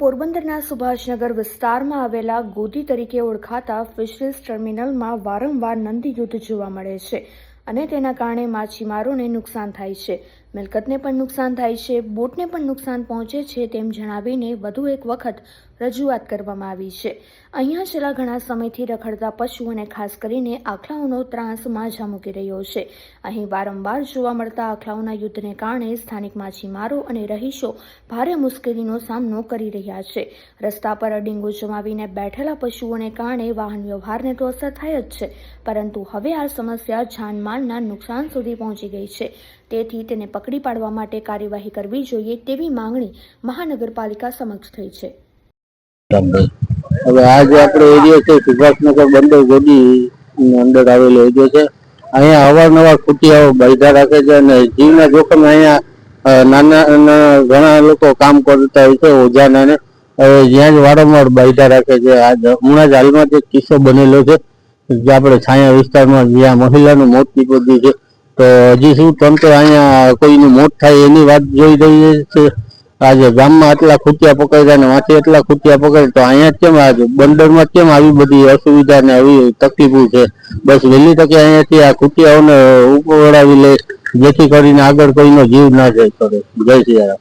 પોરબંદરના સુભાષનગર વિસ્તારમાં આવેલા ગોદી તરીકે ઓળખાતા ફિશરીઝ ટર્મિનલમાં વારંવાર નંદી યુદ્ધ જોવા મળે છે અને તેના કારણે માછીમારોને નુકસાન થાય છે. મિલકતને પણ નુકસાન થાય છે, બોટને પણ નુકસાન પહોંચે છે તેમ જણાવીને વધુ એક વખત રજૂઆત કરવામાં આવી છે. અહીંયા છેલ્લા ઘણા સમયથી રખડતા પશુ અને ખાસ કરીને આખલાઓનો ત્રાસ માઝા મૂકી રહ્યો છે. અહીં વારંવાર જોવા મળતા આખલાઓના યુદ્ધને કારણે સ્થાનિક માછીમારો અને રહીશો ભારે મુશ્કેલીનો સામનો કરી રહ્યા છે. રસ્તા પર અડીંગો જમાવીને બેઠેલા પશુઓને કારણે વાહન વ્યવહારને તો અસર થાય જ છે, પરંતુ હવે આ સમસ્યા જાનમાલના નુકસાન સુધી પહોંચી ગઈ છે. તેથી તેને પકડી પાડવા માટે કાર્યવાહી કરવી જોઈએ તેવી માંગણી મહાનગરપાલિકા સમક્ષ થઈ છે. હવે આ જે એરિયો છે, સુભાષનગર બંદર ગોદી અંદર આવેલો એરિયો છે, અહીંયા અવારનવાર ખૂટિયાઓ બાંધા રાખે છે અને જીવના જોખમ અહીંયા નાના ઘણા લોકો કામ કરતા હોય છે ઓજાના ને જ્યાં જ વારંવાર બાંધા રાખે છે, આ હમણાં જ હાલમાં જે કિસ્સો બનેલો છે, જે આપણે છાયા વિસ્તારમાં જ્યાં મહિલાનું મોત નીપજ્યું છે. તો હજી શું તંત્ર અહીંયા કોઈનું મોત થાય એની વાત જોઈ રહી છે આજે ગામમાં આટલા ખૂટિયા પકડ્યા ને વાંચે એટલા ખૂટિયા પકડ્યા, તો અહીંયા કેમ આજે બંદરમાં કેમ આવી બધી અસુવિધા ને આવી તકલીફો છે? બસ વહેલી તકે અહીંયાથી આ ખૂટ્યાઓને ઉપવડાવી લે, જેથી કરીને આગળ કોઈનો જીવ ના જાય કરે જય સિયારામ